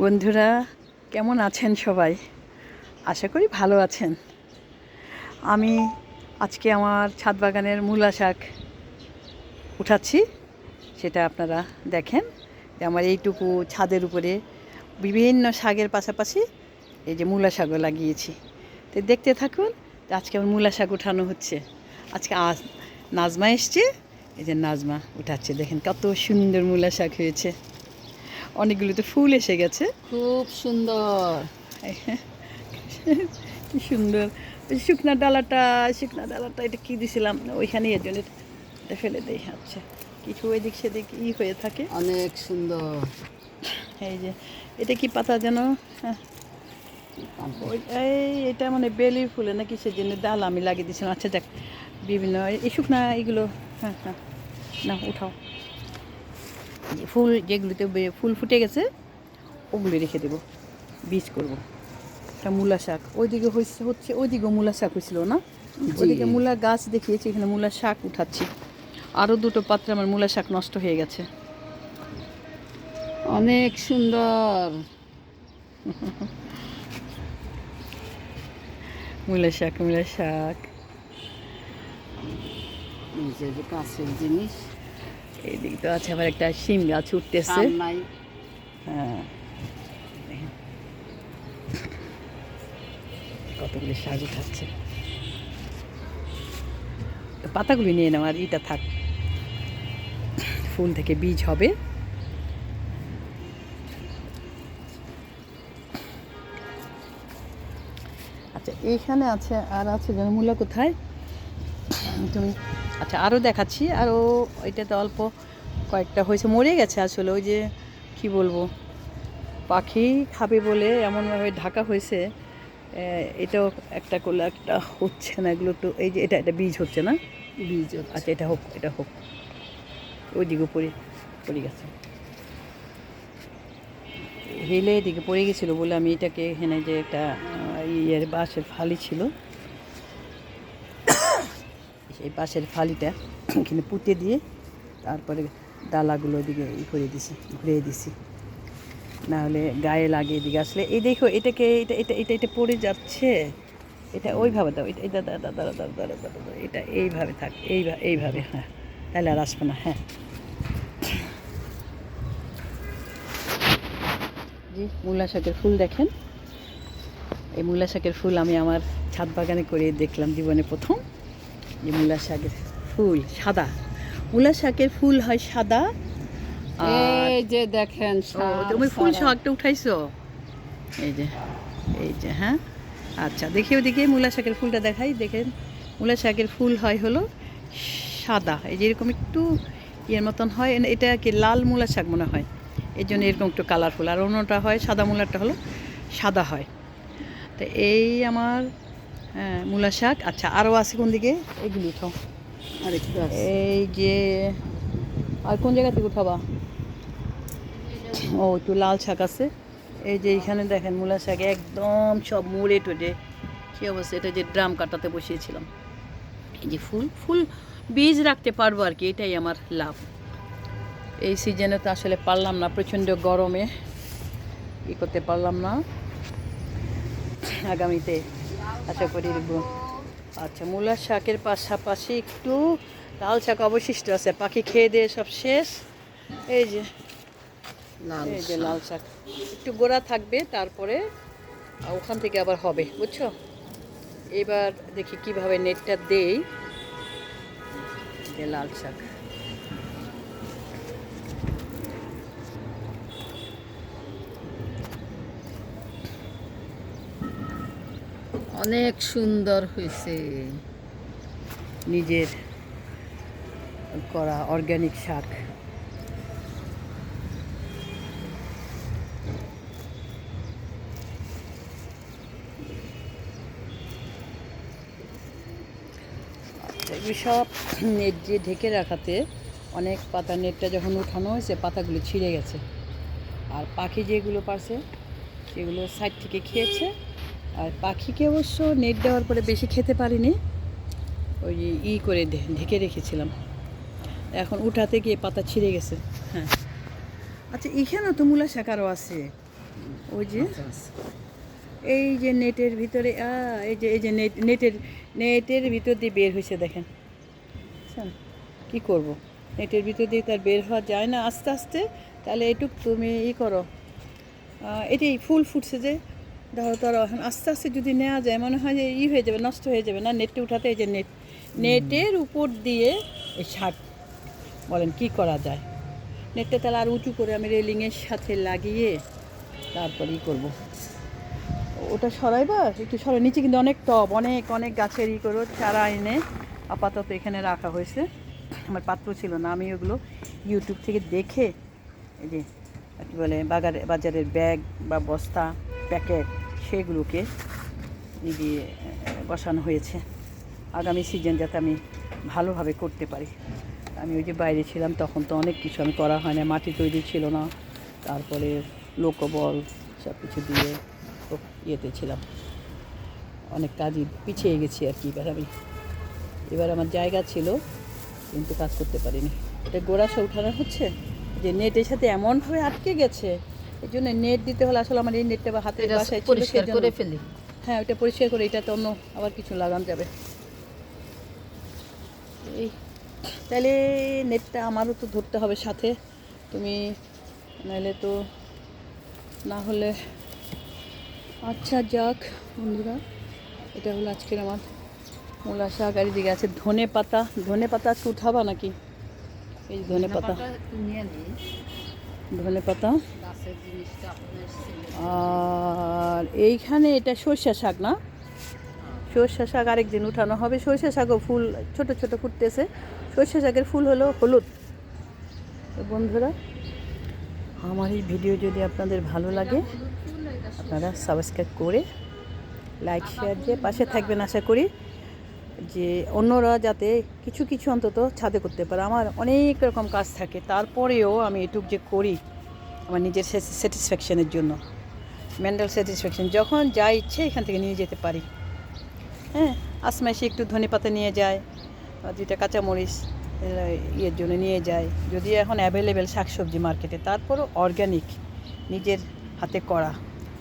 বন্ধুরা, কেমন আছেন সবাই? আশা করি ভালো আছেন। আমি আজকে আমার ছাদ বাগানের মূলা শাক উঠাচ্ছি, সেটা আপনারা দেখেন যে আমার এইটুকু ছাদের উপরে বিভিন্ন শাকের পাশাপাশি এই যে মূলা শাকও লাগিয়েছি। তো দেখতে থাকুন আজকে আমার মূলা শাক উঠানো হচ্ছে। আজকে আজ নাজমা এসছে, এই যে নাজমা উঠাচ্ছে। দেখেন কত সুন্দর মূলা শাক হয়েছে। অনেকগুলোতে ফুল এসে গেছে। খুব সুন্দর। কি সুন্দর। শুকনা ডালাটা শুকনা ডালাটা এটা কি দিছিলাম? ওইখানে এর জন্য এটা ফেলে দেই আচ্ছা। কিছু ওইদিক সেদিক ই হয়ে থাকে। অনেক সুন্দর। এই যে এটা কি পাতা যেন? হ্যাঁ। এই এটা মানে বেলির ফুলে না কিসের জন্য ডাল আমি লাগিয়ে দিয়েছিলাম আচ্ছা দেখ বিভিন্ন এই শুকনা এগুলো হ্যাঁ হ্যাঁ। না উঠাও। ফুল যেগুলোতে ফুল ফুটে গেছে ওগুলো রেখে দেবো। বীজ করব। একটা মূলা শাক। ওইদিকে হয়েছে হচ্ছে ওইদিকেও মূলা শাক হয়েছিল না? ওইদিকে মূলা গাছ দেখিয়েছি এখানে মূলা শাক উঠাচ্ছি। আরও দুটো পাত্রে আমার মূলা শাক নষ্ট হয়ে গেছে। অনেক সুন্দর। মূলা শাক মূলা শাক। যে কাছের জিনিস। এইদিকে তো আছে আবার একটা শিম গাছ উঠতেছে। হ্যাঁ। কতগুলি শাক উঠাচ্ছে। পাতাগুলি নিয়ে নাও আর ইটা থাক। ফুল থেকে বীজ হবে। আচ্ছা এইখানে আছে আর আছে যেন মূলা কোথায়? তুমি আচ্ছা আরও দেখাচ্ছি। আরও এটাতে অল্প কয়েকটা হয়েছে মরে গেছে আসলে ওই যে কি বলব? পাখি খাবে বলে এমনভাবে ঢাকা হয়েছে এটাও একটা করলে একটা হচ্ছে না এগুলো তো এই যে এটা এটা বীজ হচ্ছে না? বীজ আচ্ছা এটা হোক এটা হোক। ওই দিকে পড়ে পড়ে গেছে। হেলে এদিকে পড়ে গেছিল বলে আমি এটাকে এখানে যে একটা ইয়ের বাঁশের ফালি ছিল সেই পাশের ফালিটা এখানে পুঁতে দিয়ে তারপরে ডালাগুলো ওদিকে ই করে দিছি, ঘুরিয়ে দিছি। না হলে গায়ে লাগে এদিকে। আসলে এই দেখো, এটাকে এটা এটা এটা এটা পড়ে যাচ্ছে। এটা ওইভাবে দাও, এটা এটা দাঁড়া দাঁড়া দাঁড়া দাঁড়া দাঁড়া এটা এইভাবে থাক এইভাবে এইভাবে হ্যাঁ। তাহলে আর আসবে না হ্যাঁ। জি, মূলা শাকের ফুল দেখেন। এই মূলা শাকের ফুল আমি আমার ছাদ বাগানে করে দেখলাম জীবনে প্রথম। যে মূলা শাকের ফুল সাদা। মূলা শাকের ফুল হয় সাদা এই যে দেখেন তুমি ফুল শাকটা উঠাইছো? এই যে এই যে হ্যাঁ? আচ্ছা দেখি ওদিকে মূলা শাকের ফুলটা দেখাই। দেখেন মূলা শাকের ফুল হয় হলো সাদা। এই যে এরকম একটু ইয়ের মতন হয়। এটা কি লাল মূলা শাক মনে হয়? এই জন্য এরকম একটু কালারফুল আর অন্যটা হয় সাদা মূলাটা হলো সাদা হয়। তো এই আমার মূলা শাক। আচ্ছা আরও আছে কোন দিকে? এগুলি উঠাও। আর একটু এই যে আর কোন জায়গা থেকে উঠাবা? ও একটু লাল শাক আছে। এই যে এইখানে দেখেন মূলা শাক একদম সব মুড়ে টুটে কী অবস্থা? এটা যে ড্রাম কাটাতে বসিয়েছিলাম। এই যে ফুল ফুল বীজ রাখতে পারব আর কি এটাই আমার লাভ। এই সিজনে তো আসলে পারলাম না প্রচণ্ড গরমে। ই করতে পারলাম না। আগামীতে আশা করি আচ্ছা মূলার শাকের পাশাপাশি একটু লাল শাক অবশিষ্ট আছে। পাখি খেয়ে দিয়ে সব শেষ। এই যে লাল এই যে শাক। লাল শাক। একটু গোড়া থাকবে তারপরে ওখান থেকে আবার হবে বুঝছ? এবার দেখি কীভাবে নেটটা দেই। যে লাল শাক। অনেক সুন্দর হয়েছে। নিজের করা অর্গানিক শাক। আচ্ছা সব নেট দিয়ে ঢেকে রাখাতে অনেক পাতা নেটটা যখন উঠানো হয়েছে, পাতাগুলো ছিঁড়ে গেছে। আর পাখি যেগুলো পারছে, সেগুলো সাইড থেকে খেয়েছে। আর পাখিকে অবশ্য নেট দেওয়ার পরে বেশি খেতে পারিনি। ওই ই করে ঢেকে রেখেছিলাম। এখন উঠাতে গিয়ে পাতা ছিঁড়ে গেছে। হ্যাঁ। আচ্ছা এখানেও তো মূলা শাক আরও আছে। ওই যে আচ্ছা, আচ্ছা। এই যে নেটের ভিতরে এই যে এই যে নেট নেটের নেটের ভিতর দিয়ে বের হয়েছে দেখেন। বুঝছেন কি করব? নেটের ভিতর দিয়ে তার বের হওয়া যায় না। আস্তে আস্তে তাহলে এটুক তুমি ই করো। এটাই ফুল ফুটছে যে। ধরো ধরো, এখন আস্তে আস্তে যদি নেওয়া যায়, মনে হয় যে ই হয়ে যাবে, নষ্ট হয়ে যাবে। না নেটটা উঠাতে এই যে নেট, নেটের উপর দিয়ে এই শাক বলেন কি করা যায়? নেটটা তাহলে আর উঁচু করে আমি রেলিংয়ের সাথে লাগিয়ে তারপর ই করব। ওটা সরাইবা একটু সরাই। নিচে কিন্তু অনেক টব, অনেক অনেক গাছের ই করো, চারা এনে আপাতত এখানে রাখা হয়েছে। আমার পাত্র ছিল না, আমি ওগুলো ইউটিউব থেকে দেখে এই যে, কী বলে বাজারে বাজারের ব্যাগ বা বস্তা, প্যাকেট সেগুলোকে দিয়ে বসানো হয়েছে। আগামী সিজন যাতে আমি ভালোভাবে করতে পারি। আমি ওই যে বাইরে ছিলাম, তখন তো অনেক কিছু আমি করা হয় না মাটি তৈরি ছিল না। তারপরে লোকবল সব কিছু দিয়ে ইয়েতে ছিলাম। অনেক কাজই পিছিয়ে গেছি আর কি এবার আমি। এবার আমার জায়গা ছিল, কিন্তু কাজ করতে পারিনি। এটা গোড়াসা উঠানো হচ্ছে? যে নেটের সাথে এমনভাবে আটকে গেছে এই জন্য নেট দিতে হলে আসলে আমার এই নেটটা বা হাতের বাসায় পরিষ্কার করে ফেলি। হ্যাঁ ওটা পরিষ্কার করে এটাতে অন্য আবার কিছু লাগানো যাবে। এই। তাহলে নেটটা আমারও তো ধরতে হবে সাথে। তুমি নাহলে তো না হলে আচ্ছা যাক বন্ধুরা এটা হলো আজকের আমার মূলা শাক আর এদিকে আছে ধনে পাতা ধনে পাতা আজকে উঠাবা নাকি? এই ধনে পাতা নিয়ে ধনে পাতা। আর এইখানে এটা সর্ষে শাক না? সর্ষে শাক আরেকদিন উঠানো হবে। সর্ষে শাকও ফুল ছোট ছোট ফুটতেছে। সর্ষে শাকের ফুল হলো হলুদ। বন্ধুরা আমার এই ভিডিও যদি আপনাদের ভালো লাগে আপনারা সাবস্ক্রাইব করে লাইক শেয়ার দিয়ে পাশে থাকবেন আশা করি। যে অন্যরা যাতে কিছু কিছু অন্তত ছাদে করতে পারে। আমার অনেক রকম কাজ থাকে। তারপরেও আমি এটুক যে করি আমার নিজের স্যাটিসফ্যাকশানের জন্য। Mental satisfaction. যখন যা ইচ্ছে এখান থেকে নিয়ে যেতে পারি। হ্যাঁ আসমাইসে একটু ধনে পাতা নিয়ে যায় দুইটা কাঁচামরিচ ইয়ের জন্য নিয়ে যায়। যদি এখন অ্যাভেলেবেল শাকসবজি মার্কেটে তারপরও অর্গ্যানিক নিজের হাতে করা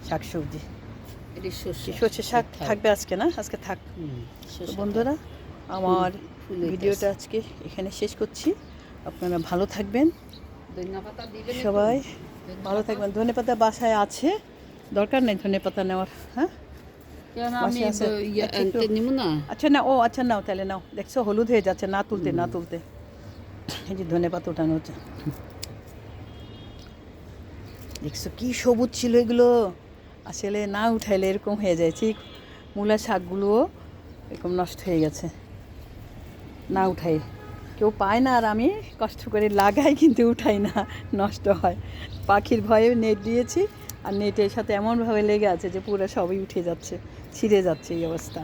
শাকসবজি। সর্ষে শাক থাকবে আজকে না? আজকে থাক। বন্ধুরা আমার ভিডিওটা আজকে এখানে শেষ করছি। আপনারা ভালো থাকবেন? সবাই ভালো থাকবেন। ধনে পাতা বাসায় আছে। দরকার নেই ধনে পাতা নেওয়ার হ্যাঁ? ইয়ে আচ্ছা, না? আচ্ছা ও আচ্ছা নাও তাহলে নাও। দেখছ হলুদ হয়ে যাচ্ছে না তুলতে না তুলতে। এই যে ধনে পাতা উঠানো হচ্ছে। দেখছ কি সবুজ ছিল এগুলো। আসলে না উঠাইলে এরকম হয়ে যায় ঠিক? মূলা শাকগুলোও এরকম নষ্ট হয়ে গেছে। না উঠাই। কেউ পায় না আর আমি কষ্ট করে লাগাই কিন্তু উঠাই না নষ্ট হয়। পাখির ভয়ে নেট দিয়েছি আর নেটের সাথে এমনভাবে লেগে আছে যে পুরো সবই উঠে যাচ্ছে ছিঁড়ে যাচ্ছে এই অবস্থা।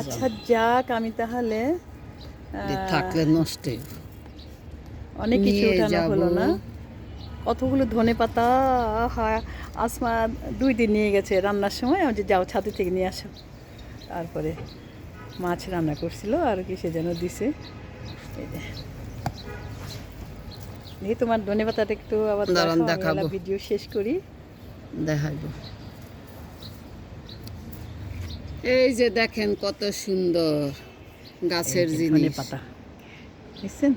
আচ্ছা যাক আমি তাহলে থাকলে নষ্ট। অনেক কিছু উঠানো হলো না? কতগুলো ধনে পাতা আহা, আসমা দুই দিন নিয়ে গেছে রান্নার সময়। আমি যে যাও ছাদে থেকে নিয়ে আসো। তারপরে মাছ রান্না করছিল আর কি সে যেন দিছে। এই যে। দেখি তোমার ধনে পাতাটা একটু আবার দেখাবো। ভিডিও শেষ করি। দেখাইব এই যে দেখেন কত সুন্দর গাছের জিনিস। পাতা। বুঝছেন